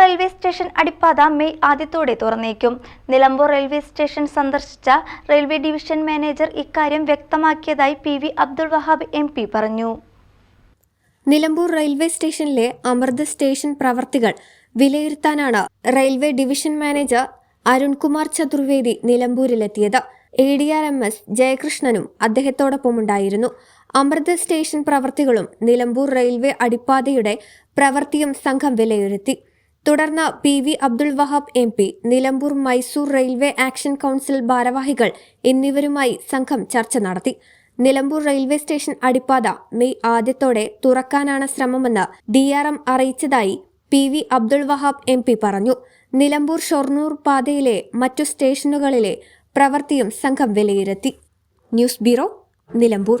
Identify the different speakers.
Speaker 1: railway station അടിപ്പാത May ആദ്യത്തോടെ തുറന്നേക്കും. Nilambur railway station സന്ദർശിച്ച റെയിൽവേ ഡിവിഷൻ മാനേജർ ഇക്കാര്യം വ്യക്തമാക്കിയതായി P V Abdul Wahab M P പറഞ്ഞു.
Speaker 2: നിലമ്പൂർ റെയിൽവേ സ്റ്റേഷനിലെ അമൃത് സ്റ്റേഷൻ പ്രവർത്തികൾ വിലയിരുത്താനാണ് railway division manager Arunkumar Chaturvedi നിലമ്പൂരിലെത്തിയത്. A D R M S ജയകൃഷ്ണനും അദ്ദേഹത്തോടൊപ്പമുണ്ടായിരുന്നു. Amrit station പ്രവർത്തികളും നിലമ്പൂർ റെയിൽവേ അടിപ്പാതയുടെ പ്രവൃത്തിയും സംഘം വിലയിരുത്തി. തുടർന്ന് P V Abdul Wahab M P Nilambur Mysore railway action council ഭാരവാഹികൾ എന്നിവരുമായി സംഘം ചർച്ച നടത്തി. നിലമ്പൂർ റെയിൽവേ സ്റ്റേഷൻ അടിപ്പാത മെയ് ആദ്യത്തോടെ തുറക്കാനാണ് ശ്രമമെന്ന് ഡി ആർ എം അറിയിച്ചതായി P V Abdul Wahab M P പറഞ്ഞു. നിലമ്പൂർ ഷൊർണൂർ പാതയിലെ മറ്റു സ്റ്റേഷനുകളിലെ പ്രവൃത്തിയും സംഘം വിലയിരുത്തി. News bureau Nilambur.